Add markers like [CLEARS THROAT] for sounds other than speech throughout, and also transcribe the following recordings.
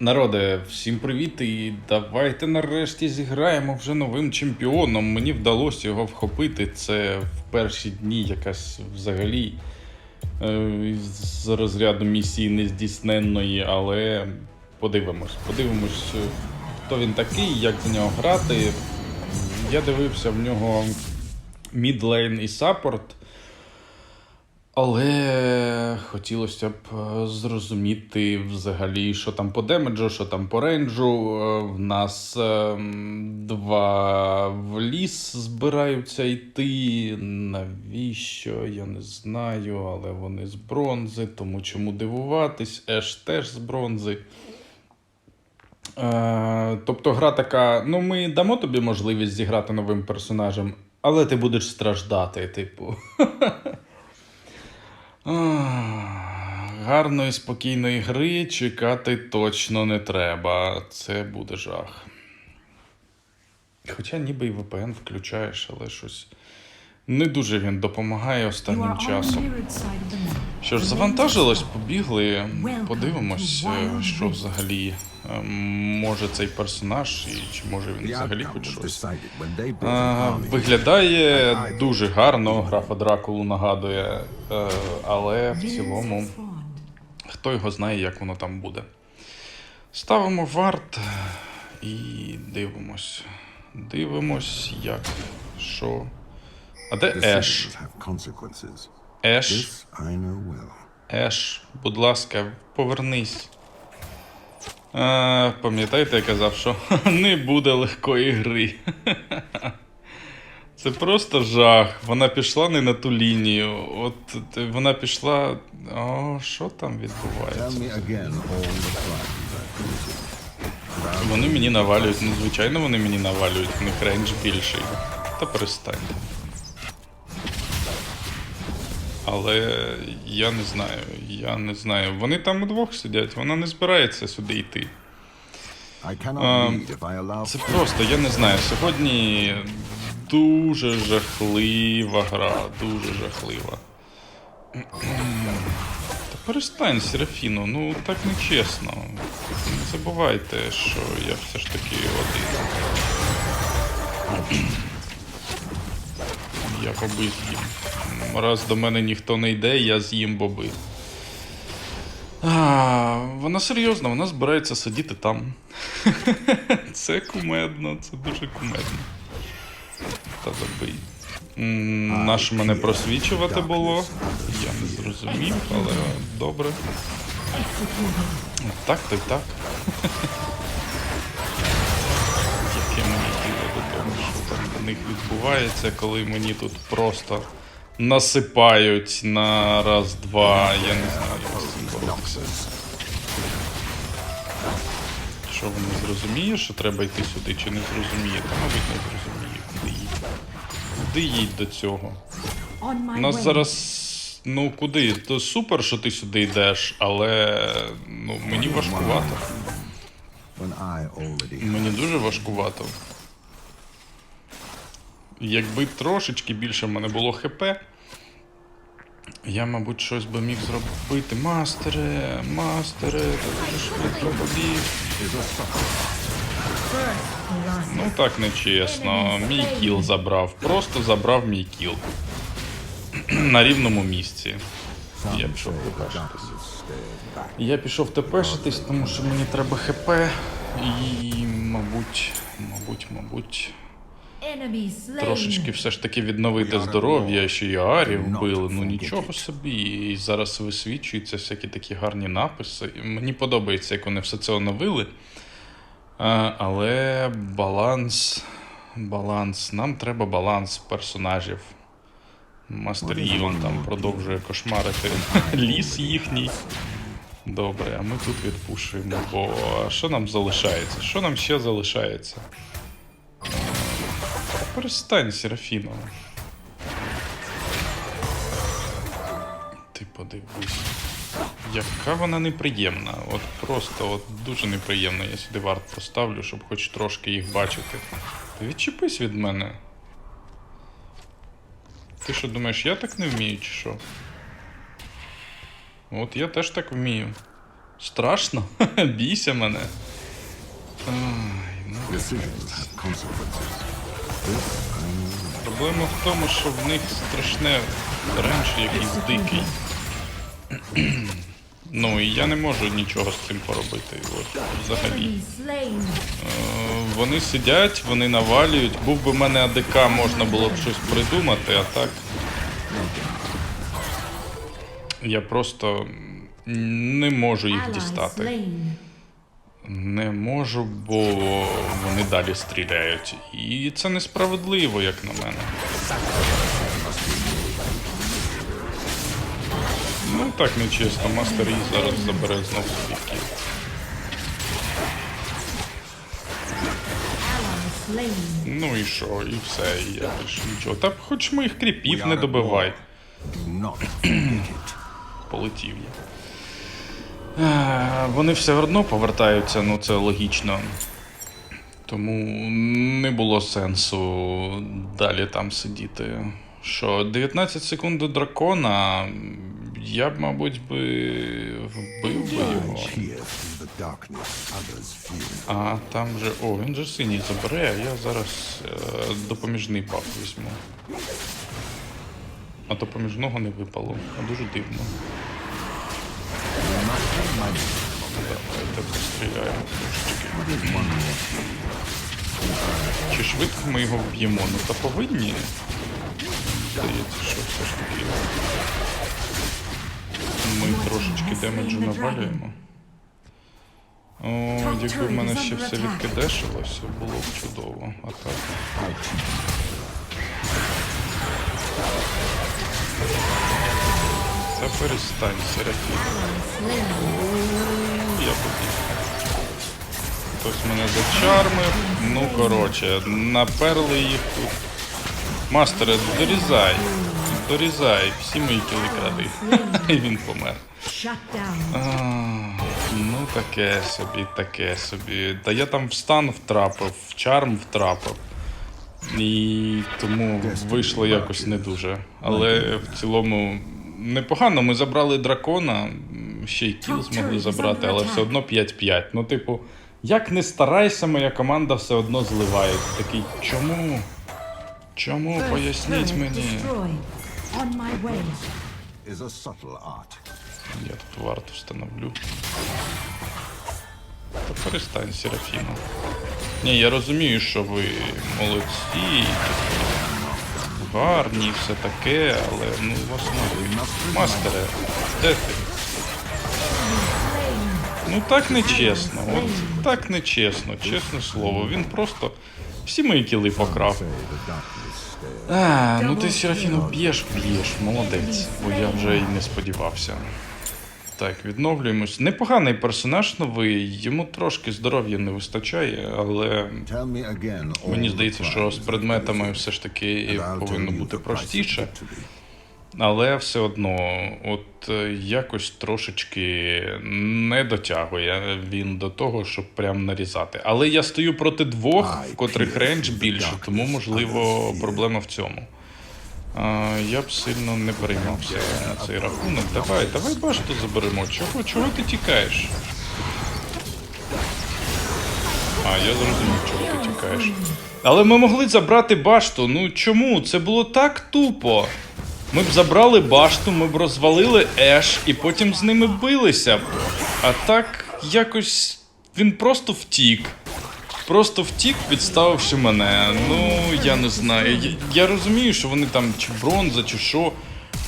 Народе, всім привіт і давайте нарешті зіграємо вже новим чемпіоном. Мені вдалося його вхопити. Це в перші дні якась взагалі е, з розряду місії нездійсненної, але подивимось. Подивимось, хто він такий, як за нього грати. Я дивився в нього мідлейн і саппорт. Але хотілося б е, зрозуміти взагалі, що там по демеджу, що там по рейнджу. Е, В нас ем, два в ліс збираються йти. Навіщо? Я не знаю, але вони з бронзи, тому чому дивуватись? Еш теж з бронзи. Е, тобто гра така: ну, ми дамо тобі можливість зіграти новим персонажем, але ти будеш страждати, типу. [LAUGHS] Гарної спокійної гри чекати точно не треба. Це буде жах. Хоча ніби і VPN включаєш, але щось не дуже він допомагає останнім часом. Що ж, завантажилось, побігли. Подивимось, е, що взагалі е, може цей персонаж, і чи може він взагалі хоч щось. Е, Виглядає дуже гарно, графа Дракулу нагадує, але в цілому хто його знає, як воно там буде. Ставимо варт і дивимось. Дивимось, як, що. А де Еш? Еш, Еш, будь ласка, повернись. А, пам'ятаєте, я казав, що [LAUGHS] не буде легкої гри. [LAUGHS] Це просто жах. Вона пішла не на ту лінію. От вона пішла. О, що там відбувається? Вони мені навалюють. Ну, звичайно, вони мені навалюють, в них рейндж більший. Та перестаньте. Але я не знаю, я не знаю. Вони там удвох сидять, вона не збирається сюди йти. Це просто, я не знаю. Сьогодні дуже жахлива гра, дуже жахлива. Та перестань, Серафіно, ну так не чесно. Не забувайте, що я все ж таки один. Я боби з'їм. Раз до мене ніхто не йде, я з'їм боби. А, вона серйозна, вона збирається сидіти там. [LAUGHS] Це кумедно, це дуже кумедно. Та добий. Наш мене просвічувати було. Я не зрозумів, але добре. Так, й так. [LAUGHS] них відбувається, коли мені тут просто насипають на раз-два. Я не знаю, як з цим боротися. Що вони зрозуміє, що треба йти сюди, чи не зрозуміє? Та, мабуть, не зрозуміє, куди їдь. Куди їдь до цього? У нас зараз. Ну куди? То супер, що ти сюди йдеш, але ну, мені важкувато. Мені дуже важкувато. Якби трошечки більше в мене було ХП, я, мабуть, щось би міг зробити. Мастере, мастере, та дуже швидко побіг. Ну так нечесно. Мій кіл забрав. Просто забрав мій кіл. [CLEARS THROAT] На рівному місці. Я пішов тепешитись. Я пішов тепешитись, тому що мені треба ХП. І, мабуть, мабуть, мабуть. Трошечки все ж таки відновити здоров'я, що і Арі вбили. Ну нічого собі. І зараз висвічуються всякі такі гарні написи. Мені подобається, як вони все це оновили. Але баланс. Баланс. Нам треба баланс персонажів. Мастер Іван там продовжує кошмарити ліс їхній. Добре, а ми тут відпушуємо, бо що нам залишається? Що нам ще залишається? Перестань, Серафіно. Ти подивись. Яка вона неприємна. От просто от дуже неприємна. Я сюди варт поставлю, щоб хоч трошки їх бачити. Ти відчепись від мене. Ти що думаєш, я так не вмію, чи що? От я теж так вмію. Страшно? [LAUGHS] Бійся мене. Ай, ну, Проблема в тому, що в них страшне ренж якийсь дикий. [CLEARS THROAT] Ну і я не можу нічого з цим поробити. От, взагалі. Е, Вони сидять, вони навалюють. Був би в мене АДК, можна було б щось придумати, а так. Я просто не можу їх дістати. Не можу, бо вони далі стріляють. І це несправедливо, як на мене. Ну так нечесно, мастер Yi зараз забере знов свій кіл. Ally slain. Ну і що, і все, і я більше нічого. Та хоч моїх кріпів не добивай. Полетів я. Вони все одно повертаються, ну це логічно. Тому не було сенсу далі там сидіти. Що, 19 секунд до дракона. Я б, мабуть, би вбив би його. А там же. О, він же синій забере, а я зараз е, допоміжний баф візьму. А допоміжного не випало. Дуже дивно. Постріляємо трошечки. Чи швидко ми його вб'ємо? Ну та повинні. Здається, що все ж таки. Ми трошечки демеджу навалюємо. О, якби в мене ще все відкидешилося, було б чудово. А так. Та перестань, Серафіна. Я побіг. Хтось мене зачармив. Ну, коротше, наперли їх тут. Мастере, дорізай. Дорізай. Всі мої кіли кради. І він помер. Ну, таке собі, таке собі. Та я там в стан втрапив, в чарм втрапив. І тому вийшло якось не дуже. Але в цілому непогано. Ми забрали дракона, ще й кіл змогли забрати, але все одно 5-5. Ну, типу, як не старайся, моя команда все одно зливає. Такий, чому? Чому? Поясніть мені. Я тут варту встановлю. Та перестань, Серафіна. Ні, я розумію, що ви молодці, типу, гарні, і все таке, але ну в основі. Мастере, де ти? Ну так не чесно, от так не чесно, чесне слово. Він просто всі мої кіли покрав. А, ну ти Серафіну б'єш, б'єш, молодець, бо я вже й не сподівався. Так, відновлюємось. Непоганий персонаж новий, йому трошки здоров'я не вистачає, але мені здається, що з предметами все ж таки повинно бути простіше. Але все одно, от е, якось трошечки не дотягує він до того, щоб прям нарізати. Але я стою проти двох, в котрих рейндж більше, тому можливо проблема в цьому. Я б сильно не переймався на цей рахунок. Давай, давай башту заберемо. Чого, чого ти тікаєш? А, я зрозумів, чого ти тікаєш. Але ми могли забрати башту. Ну чому? Це було так тупо. Ми б забрали башту, ми б розвалили Еш і потім з ними билися б. А так якось він просто втік. Просто втік, підставивши мене. Ну, я не знаю. Я, я розумію, що вони там чи бронза, чи що.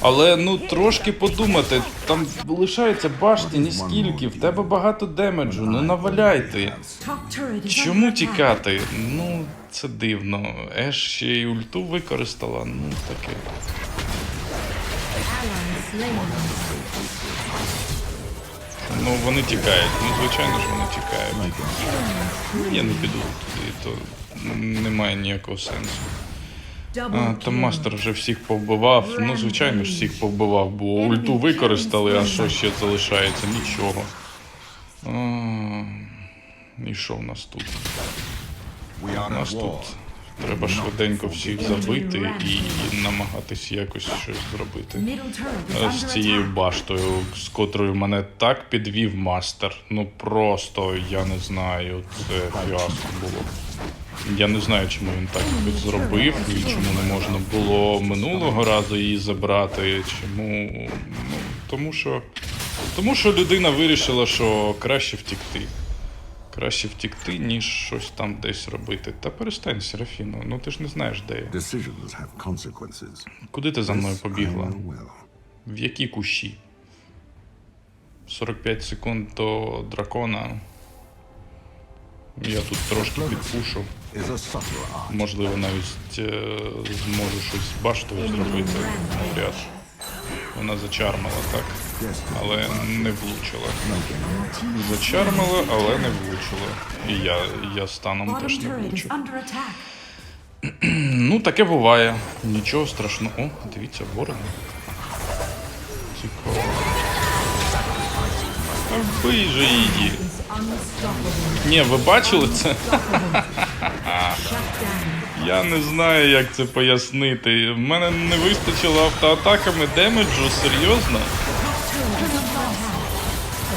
Але ну трошки подумати, там лишається башті ні скільки, в тебе багато демеджу, ну наваляй ти. Top turret is Чому тікати? Ну, це дивно. Еш ще й ульту використала, ну таке. Ну вони тікають. Ну, звичайно ж вони тікають. Я не піду туди, то немає ніякого сенсу. А, там мастер вже всіх повбивав. Ну, звичайно ж, всіх повбивав, бо ульту використали, а що ще залишається? Нічого. А, І що в нас тут? У нас тут Треба швиденько всіх забити і намагатись якось щось зробити. Middle З цією баштою, з котрою мене так підвів мастер. Ну просто я не знаю, це фіаско було. Я не знаю, чому він так зробив, і чому не можна було минулого разу її забрати. Чому. Ну, тому що. Тому що людина вирішила, що краще втікти. Краще втікти, ніж щось там десь робити. Та перестань, Серафіно, ну ти ж не знаєш, де я. Куди ти за мною побігла? В які кущі? 45 секунд до дракона. Я тут трошки підпушу. Можливо, навіть е, зможу щось баштою зробити. Навряд. Вона зачармала, так? Але не влучила. Зачармала, але не влучила. І я, я станом теж не влучу. Ну, таке буває. Нічого страшного. О, дивіться, ворона. Цікаво. Вбий же її. Ні, ви бачили це? Я не знаю, як це пояснити. В мене не вистачило автоатаками демеджу, серйозно?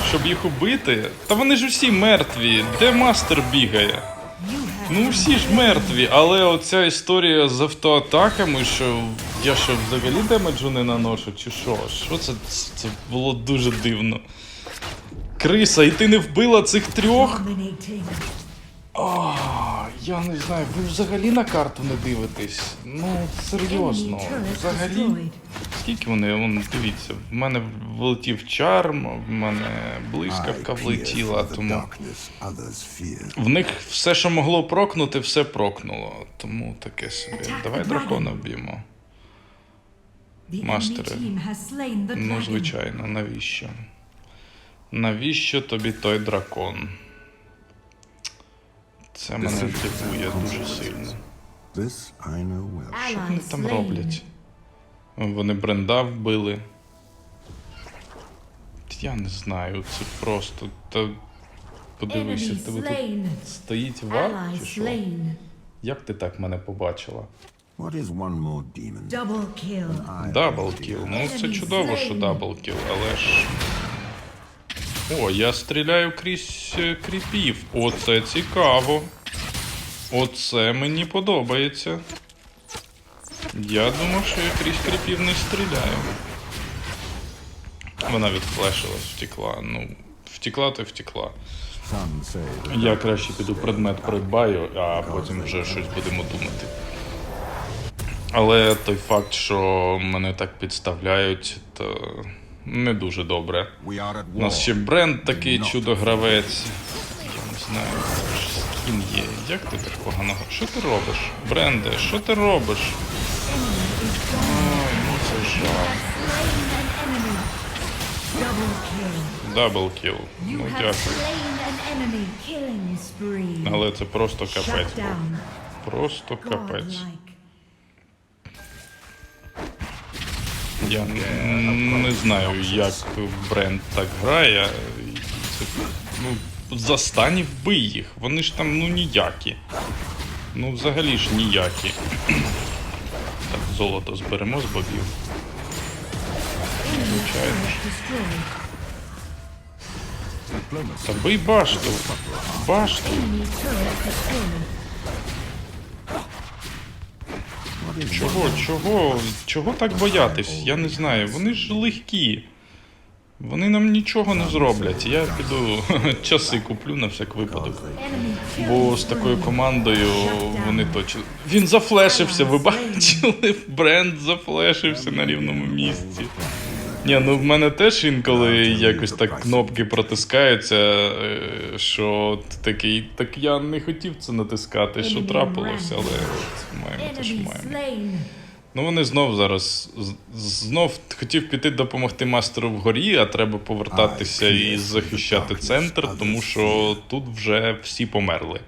Щоб їх убити? Та вони ж усі мертві. Де мастер бігає? Ну всі ж мертві, але оця історія з автоатаками, що я що взагалі демеджу не наношу, чи що? Що це? Це було дуже дивно. Криса, і ти не вбила цих трьох? Dominating. Я не знаю, ви взагалі на карту не дивитесь. Ну, серйозно, взагалі. Скільки вони, вон, дивіться, в мене влетів чарм, в мене блискавка влетіла, тому в них все, що могло прокнути, все прокнуло. Тому таке собі. Давай дракона вб'ємо. The Ну, звичайно, навіщо? Навіщо тобі той дракон? Це мене дивує дуже сильно. Що вони там роблять? Вони бренда вбили. Я не знаю, це просто. Та подивися, тебе тут стоїть вар чи що? Як ти так мене побачила? Дабл кіл. Ну це чудово, що дабл кіл, але ж. О, я стріляю крізь е, кріпів. Оце цікаво. Оце мені подобається. Я думав, що я крізь кріпів не стріляю. Вона відфлешилась, втекла. Ну, втекла, то втекла. Я краще піду предмет придбаю, а потім вже щось будемо думати. Але той факт, що мене так підставляють, то не дуже добре. У нас ще бренд такий чудо-гравець. Я не знаю, скін є. Як ти так погано? Що ти робиш? Бренде, що ти робиш? Ой, ну це жах. Double. Дабл кіл. Ну дякую. Але це просто капець. Просто капець. Я не знаю, як бренд так грає. Це, ну, застань і вбий їх. Вони ж там ну ніякі. Ну, взагалі ж ніякі. Так, золото зберемо з бобів. Звичайно ж. Та бий башту. Башту. Чого, чого, чого так боятись? Я не знаю. Вони ж легкі. Вони нам нічого не зроблять. Я піду [LAUGHS] часи куплю на всяк випадок. Бо з такою командою вони точно. Він зафлешився, ви бачили? Бренд зафлешився на рівному місці. Ні, ну в мене теж інколи якось так кнопки протискаються, е, що ти такий, так я не хотів це натискати, що трапилося, але от маємо те, що маємо. Ну вони знов зараз знов хотів піти допомогти мастеру вгорі, а треба повертатися і захищати центр, тому що тут вже всі померли.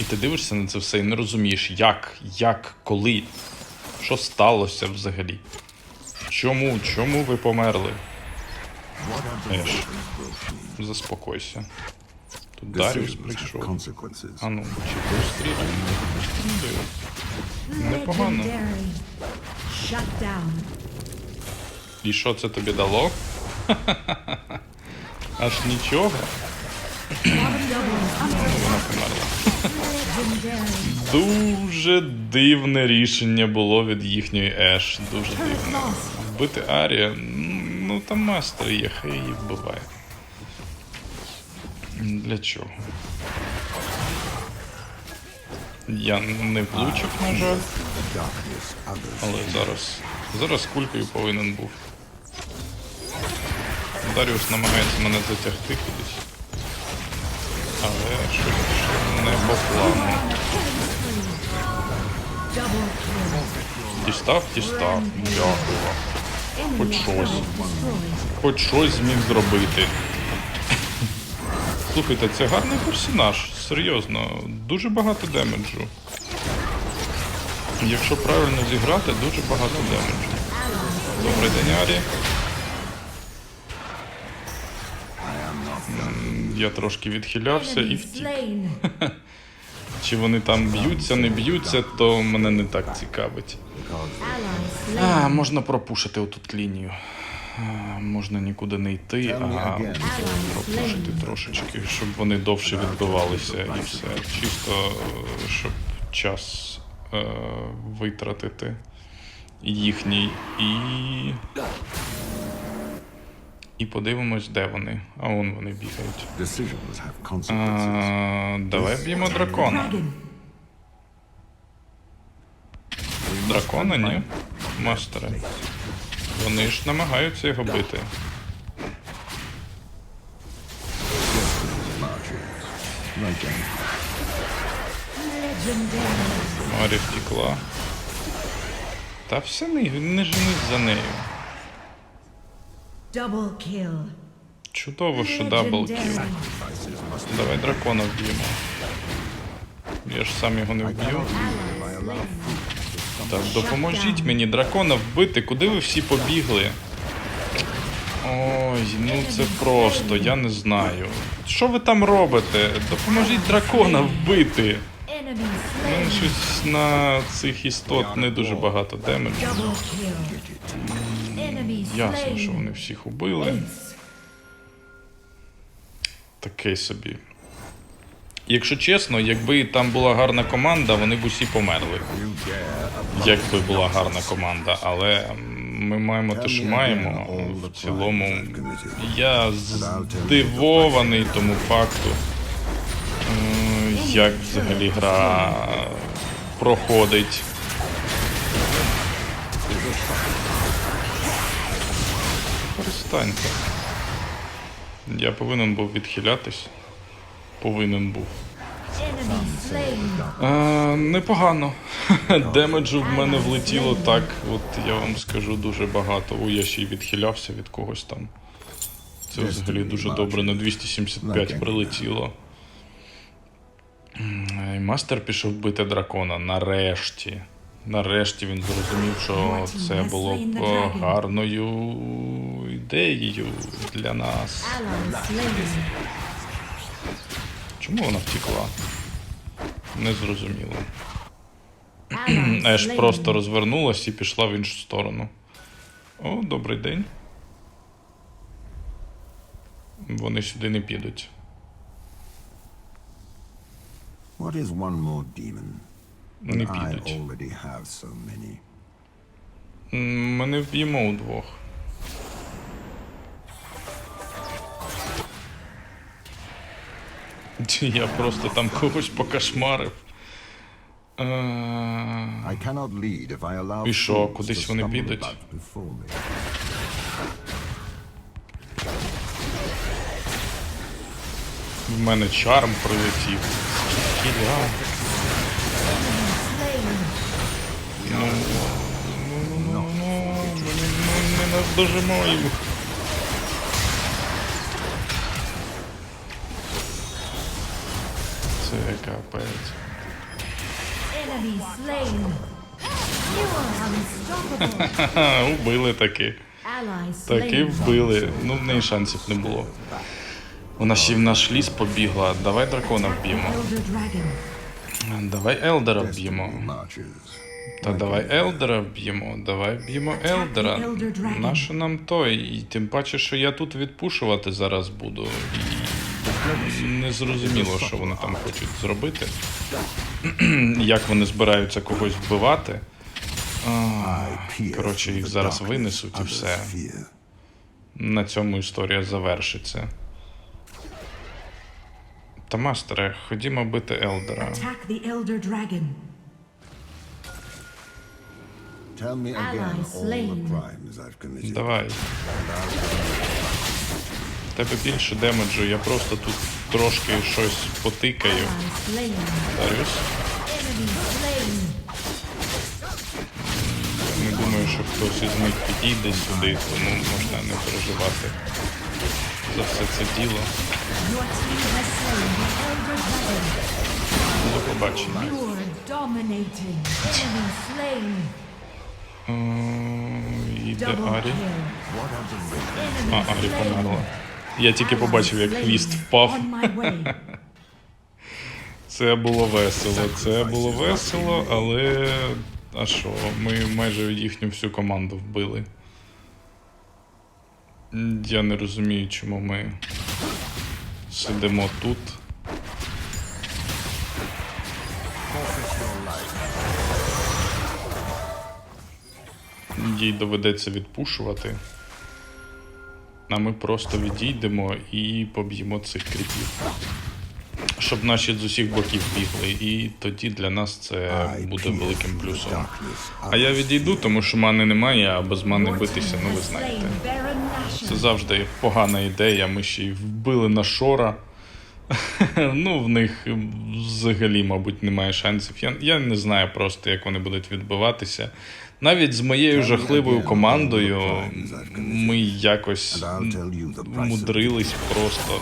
І ти дивишся на це все і не розумієш, як, як, коли, що сталося взагалі. Чому, чому ви померли? Еш, заспокойся. Тут Даріус прийшов. А ну, чи? Пострілюємо. Непогано. І що це тобі дало? Аж нічого. Вона померла. Дуже дивне рішення було від їхньої Еш. Дуже дивне. Вбити Арія. Ну там мастер є, хай її вбиває. Для чого? Я не влучив, на жаль, але зараз. Зараз кулькою повинен був. Даріус намагається мене затягти кудись. Але щось не по плану. Дістав, дістав. Дякую вам. Хоч щось. Хоч щось зміг зробити. Слухайте, це гарний персонаж. Серйозно, дуже багато демеджу. Якщо правильно зіграти, дуже багато демеджу. Добрий день, Арі. Я трошки відхилявся і втік. Чи вони там б'ються, не б'ються, то мене не так цікавить. А, можна пропушити отут лінію. А, можна нікуди не йти, а пропушити трошечки, щоб вони довше відбивалися і все. Чисто, е, щоб час е, витратити їхній і. І подивимось, де вони. А вон вони бігають. А, давай б'ємо дракона. Дракона, ні? Мастери. Вони ж намагаються його бити. Марі втекла. Та все не, не женись за нею. Чудово, що дабл кіл. Давай дракона вб'ємо. Я ж сам його не вб'ю. Так, допоможіть мені дракона вбити. Куди ви всі побігли? Ой, ну це просто, я не знаю. Що ви там робите? Допоможіть дракона вбити. Enemy Ну, щось на цих істот не дуже багато демеджу. Ясно, що вони всіх убили. Такий собі. Якщо чесно, якби там була гарна команда, вони б усі померли. Якби була гарна команда, але ми маємо те, що маємо. В цілому я здивований тому факту, як взагалі гра проходить. Перестаньте. Я повинен був відхилятись. Повинен був. Slain. Е, непогано. [LAUGHS] Демеджу в мене влетіло так, от я вам скажу дуже багато. Ой, я ще й відхилявся від когось там. Це взагалі дуже добре. На 275 прилетіло. І мастер пішов бити дракона. Нарешті. Нарешті він зрозумів, що це було б е, гарною ідеєю для нас. Чому вона втекла? Не зрозуміло. Ally Еш просто розвернулась і пішла в іншу сторону. О, добрий день. Вони сюди не підуть. What is one more demon? Не підуть. already have so many. М, Ми не вб'ємо удвох. Я просто там когось покошмарив. Е, І що, кудись вони підуть? В мене чарм прилетів. Кіля. Slain. Ну, ну, ну, ну, ну, ми не, ми не наздожимо капець. [LAUGHS] Убили таки. Таки вбили. Ну, в неї шансів не було. Вона ще в наш ліс побігла. Давай дракона вб'ємо. Давай Елдера вб'ємо. Та давай Елдера вб'ємо, давай вб'ємо Елдера. Нащо нам той? І тим паче, що я тут відпушувати зараз буду. Не зрозуміло, що вони там хочуть зробити. [CLEARS THROAT] Як вони збираються когось вбивати. Коротше, їх зараз винесуть і все. На цьому історія завершиться. Та мастере, ходімо бити Елдера. Давай. Тебе більше демеджу, я просто тут трошки щось потикаю. Ally. Дарюс. Не думаю, що хтось із них підійде сюди, тому можна не переживати за все це діло. До побачення. Іде Арі. А, Арі померла. Я тільки побачив, як хвіст впав. Це було весело, це було весело, але. А що, ми майже їхню всю команду вбили. Я не розумію, чому ми сидимо тут. Їй доведеться відпушувати. А ми просто відійдемо і поб'ємо цих кріпів. Щоб наші з усіх боків бігли, і тоді для нас це буде великим плюсом. А я відійду, тому що мани немає, а без мани битися, ну ви знаєте. Це завжди погана ідея. Ми ще й вбили на шора. [LAUGHS] ну, в них взагалі, мабуть, немає шансів. Я, я не знаю просто, як вони будуть відбиватися. Навіть з моєю жахливою командою ми якось мудрились просто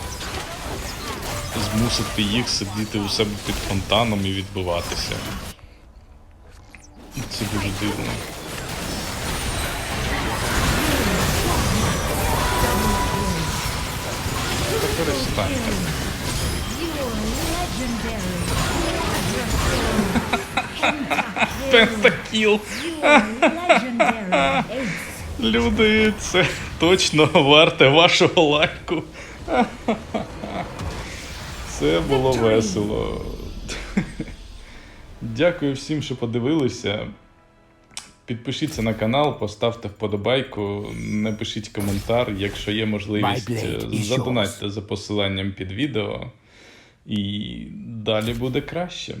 змусити їх сидіти у себе під фонтаном і відбиватися. Це дуже дивно. Перестаньте. Пентакіл. Люди, це точно варте вашого лайку. Це було весело. Дякую всім, що подивилися. Підпишіться на канал, поставте вподобайку, напишіть коментар, якщо є можливість, задонатьте за посиланням під відео. І далі буде краще.